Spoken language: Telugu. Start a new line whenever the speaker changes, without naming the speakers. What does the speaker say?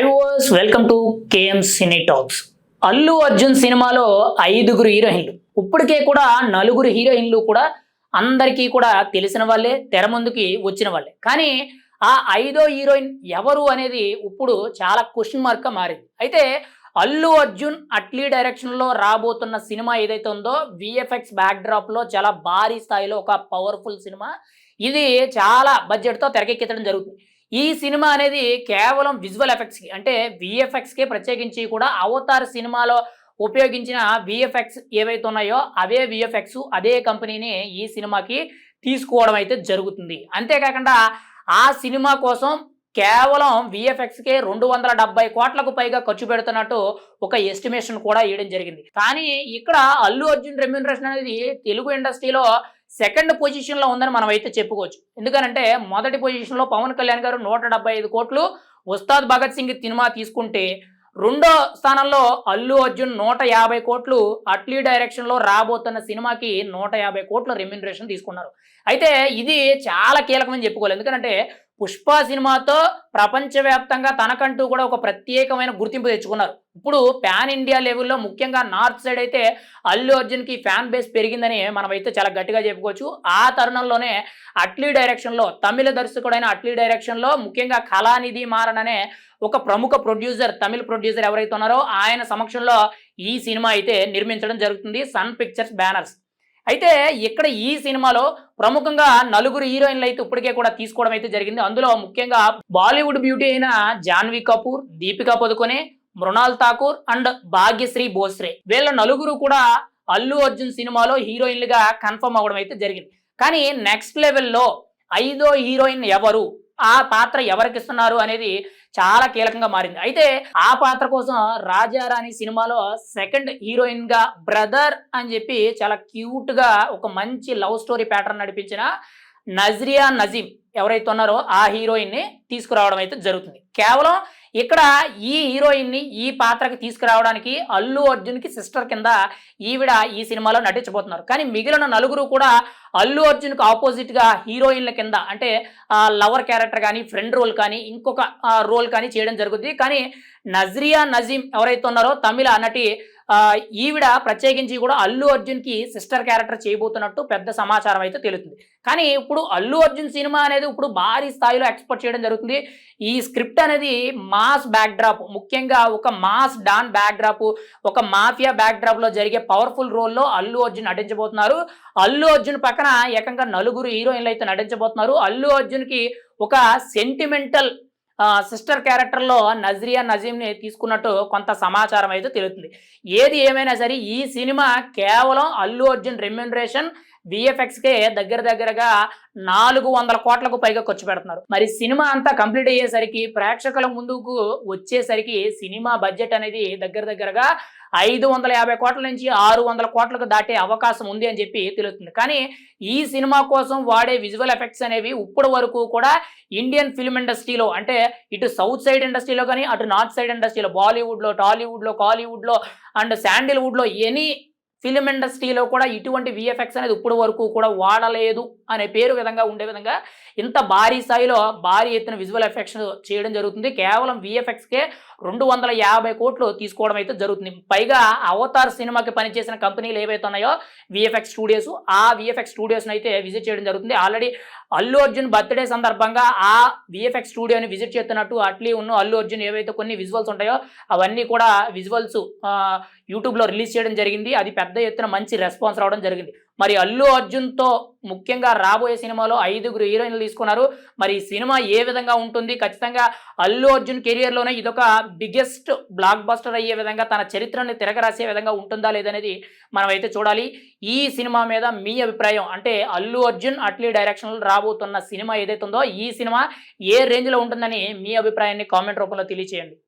Hi guys welcome to KM cine talks Allu Arjun సినిమాలో ఐదుగురు హీరోయిన్లు. ఇప్పటికే కూడా నలుగురు హీరోయిన్లు కూడా అందరికీ కూడా తెలిసిన వాళ్ళే తెర ముందుకి వచ్చిన వాళ్ళే. కానీ ఆ ఐదో హీరోయిన్ ఎవరు అనేది ఇప్పుడు చాలా క్వశ్చన్ మార్క్గా మారింది. అయితే అల్లు అర్జున్ అట్లీ డైరెక్షన్లో రాబోతున్న సినిమా ఏదైతే ఉందో విఎఫ్ఎక్స్ బ్యాక్డ్రాప్లో చాలా భారీ స్థాయిలో ఒక పవర్ఫుల్ సినిమా. ఇది చాలా బడ్జెట్తో తెరకెక్కించడం జరుగుతుంది. ఈ సినిమా అనేది కేవలం విజువల్ ఎఫెక్ట్స్కి అంటే విఎఫ్ఎక్స్కే ప్రత్యేకించి కూడా అవతార్ సినిమాలో ఉపయోగించిన విఎఫ్ఎక్స్ ఏవైతే ఉన్నాయో అవే విఎఫ్ఎక్స్ అదే కంపెనీని ఈ సినిమాకి తీసుకోవడం అయితే జరుగుతుంది. అంతేకాకుండా ఆ సినిమా కోసం కేవలం విఎఫ్ఎక్స్కే రెండు వందల డెబ్బై కోట్లకు పైగా ఖర్చు పెడుతున్నట్టు ఒక ఎస్టిమేషన్ కూడా వేయడం జరిగింది. కానీ ఇక్కడ అల్లు అర్జున్ రెమ్యూనరేషన్ అనేది తెలుగు ఇండస్ట్రీలో సెకండ్ పొజిషన్లో ఉందని మనం అయితే చెప్పుకోవచ్చు. ఎందుకనంటే మొదటి పొజిషన్లో పవన్ కళ్యాణ్ గారు నూట ఐదు కోట్లు ఉస్తాద్ భగత్ సింగ్ సినిమా తీసుకుంటే రెండో స్థానంలో అల్లు అర్జున్ నూట యాభై కోట్లు అట్లీ డైరెక్షన్లో రాబోతున్న సినిమాకి నూట యాభై కోట్ల రెమ్యూనరేషన్ తీసుకున్నారు. అయితే ఇది చాలా కీలకమని చెప్పుకోవాలి. ఎందుకంటే పుష్ప సినిమాతో ప్రపంచవ్యాప్తంగా తనకంటూ కూడా ఒక ప్రత్యేకమైన గుర్తింపు తెచ్చుకున్నారు. ఇప్పుడు ప్యాన్ ఇండియా లెవెల్లో ముఖ్యంగా నార్త్ సైడ్ అయితే అల్లు అర్జున్కి ఫ్యాన్ బేస్ పెరిగిందని మనం అయితే చాలా గట్టిగా చెప్పుకోవచ్చు. ఆ తరుణంలోనే అట్లీ డైరెక్షన్లో తమిళ దర్శకుడైన అట్లీ డైరెక్షన్లో ముఖ్యంగా కళానిధి మారన్ అనే ఒక ప్రముఖ ప్రొడ్యూసర్ తమిళ ప్రొడ్యూసర్ ఎవరైతే ఉన్నారో ఆయన సమక్షంలో ఈ సినిమా అయితే నిర్మించడం జరుగుతుంది. Sun Pictures banners. అయితే ఇక్కడ ఈ సినిమాలో ప్రముఖంగా నలుగురు హీరోయిన్లు అయితే ఇప్పటికే కూడా తీసుకోవడం అయితే జరిగింది. అందులో ముఖ్యంగా బాలీవుడ్ బ్యూటీ అయిన జాన్వీ కపూర్ దీపికా పదుకొనే మృణాల్ ఠాకూర్ అండ్ భాగ్యశ్రీ బోస్రే వీళ్ళ నలుగురు కూడా అల్లు అర్జున్ సినిమాలో హీరోయిన్లుగా కన్ఫర్మ్ అవ్వడం అయితే జరిగింది. కానీ నెక్స్ట్ లెవెల్లో ఐదో హీరోయిన్ ఎవరు ఆ పాత్ర ఎవరికి ఇస్తున్నారు అనేది చాలా కీలకంగా మారింది. అయితే ఆ పాత్ర కోసం రాజారాణి సినిమాలో సెకండ్ హీరోయిన్గా బ్రదర్ అని చెప్పి చాలా క్యూట్గా ఒక మంచి లవ్ స్టోరీ ప్యాటర్న్ నడిపించిన నజ్రియా నజీమ్ ఎవరైతే ఉన్నారో ఆ హీరోయిన్ని తీసుకురావడం అయితే జరుగుతుంది. కేవలం ఇక్కడ ఈ హీరోయిన్ని ఈ పాత్రకి తీసుకురావడానికి అల్లు అర్జున్కి సిస్టర్ కింద ఈవిడ ఈ సినిమాలో నటించబోతున్నారు. కానీ మిగిలిన నలుగురు కూడా అల్లు అర్జున్కి ఆపోజిట్గా హీరోయిన్ల కింద అంటే లవర్ క్యారెక్టర్ కానీ ఫ్రెండ్ రోల్ కానీ ఇంకొక రోల్ కానీ చేయడం జరుగుతుంది కానీ నజ్రియా నజీం ఎవరైతే ఉన్నారో తమిళ నటి ఈవిడ ప్రత్యేకించి కూడా అల్లు అర్జున్కి సిస్టర్ క్యారెక్టర్ చేయబోతున్నట్టు పెద్ద సమాచారం అయితే తెలుస్తుంది. కానీ ఇప్పుడు అల్లు అర్జున్ సినిమా అనేది ఇప్పుడు భారీ స్థాయిలో ఎక్స్పోర్ట్ చేయడం జరుగుతుంది. ఈ స్క్రిప్ట్ అనేది మాస్ బ్యాక్డ్రాప్ ముఖ్యంగా ఒక మాస్ డాన్ బ్యాక్డ్రాప్ ఒక మాఫియా బ్యాక్డ్రాప్లో జరిగే పవర్ఫుల్ రోల్లో అల్లు అర్జున్ నటించబోతున్నారు. అల్లు అర్జున్ పక్కన ఏకంగా నలుగురు హీరోయిన్లు అయితే నటించబోతున్నారు. అల్లు అర్జున్కి ఒక సెంటిమెంటల్ సిస్టర్ క్యారెక్టర్లో నజ్రియా నజీమ్ని తీసుకున్నట్టు కొంత సమాచారం అయితే తెలుస్తుంది. ఏది ఏమైనా సరే ఈ సినిమా కేవలం అల్లు అర్జున్ రెమ్యూనరేషన్ విఎఫ్ఎక్స్కే దగ్గర దగ్గరగా నాలుగు వందల కోట్లకు పైగా ఖర్చు పెడుతున్నారు. మరి సినిమా అంతా కంప్లీట్ అయ్యేసరికి ప్రేక్షకుల ముందుకు వచ్చేసరికి సినిమా బడ్జెట్ అనేది దగ్గర దగ్గరగా ఐదు వందల యాభై కోట్ల నుంచి ఆరు వందల కోట్లకు దాటే అవకాశం ఉంది అని చెప్పి తెలుస్తుంది. కానీ ఈ సినిమా కోసం వాడే విజువల్ ఎఫెక్ట్స్ అనేవి ఇప్పటి వరకు కూడా ఇండియన్ ఫిల్మ్ ఇండస్ట్రీలో అంటే ఇటు సౌత్ సైడ్ ఇండస్ట్రీలో కానీ అటు నార్త్ సైడ్ ఇండస్ట్రీలో బాలీవుడ్లో టాలీవుడ్లో కాలీవుడ్లో అండ్ శాండిల్వుడ్లో ఎనీ ఫిలిం ఇండస్ట్రీలో కూడా ఇటువంటి విఎఫ్ఎక్స్ అనేది ఇప్పుడు వరకు కూడా వాడలేదు. అనే పేరు విధంగా ఉండే విధంగా ఇంత భారీ స్థాయిలో భారీ ఎత్తున విజువల్ ఎఫెక్ట్స్ చేయడం జరుగుతుంది. కేవలం విఎఫ్ఎక్స్కే రెండు వందల యాభై కోట్లు తీసుకోవడం అయితే జరుగుతుంది. పైగా అవతార్ సినిమాకి పనిచేసిన కంపెనీలు ఏవైతే ఉన్నాయో విఎఫ్ఎక్స్ స్టూడియోస్ ఆ విఎఫ్ఎక్స్ స్టూడియోస్ని అయితే విజిట్ చేయడం జరుగుతుంది. ఆల్రెడీ అల్లు అర్జున్ బర్త్డే సందర్భంగా ఆ విఎఫ్ఎక్స్ స్టూడియోని విజిట్ చేస్తున్నట్టు అట్లీ ఉన్న అల్లు అర్జున్ ఏవైతే కొన్ని విజువల్స్ ఉంటాయో అవన్నీ కూడా విజువల్స్ యూట్యూబ్లో రిలీజ్ చేయడం జరిగింది. అది పెద్ద ఎత్తున మంచి రెస్పాన్స్ రావడం జరిగింది. మరి అల్లు అర్జున్తో ముఖ్యంగా రాబోయే సినిమాలో ఐదుగురు హీరోయిన్లు తీసుకున్నారు. మరి ఈ సినిమా ఏ విధంగా ఉంటుంది? ఖచ్చితంగా అల్లు అర్జున్ కెరియర్లోనే ఇదొక బిగ్గెస్ట్ బ్లాక్ బస్టర్ అయ్యే విధంగా తన చరిత్రని తిరగరాసే విధంగా ఉంటుందా లేదనేది మనం అయితే చూడాలి. ఈ సినిమా మీద మీ అభిప్రాయం అంటే అల్లు అర్జున్ అట్లీ డైరెక్షన్లో రాబోతున్న సినిమా ఏదైతే ఉందో ఈ సినిమా ఏ రేంజ్లో ఉంటుందని మీ అభిప్రాయాన్ని కామెంట్ రూపంలో తెలియచేయండి.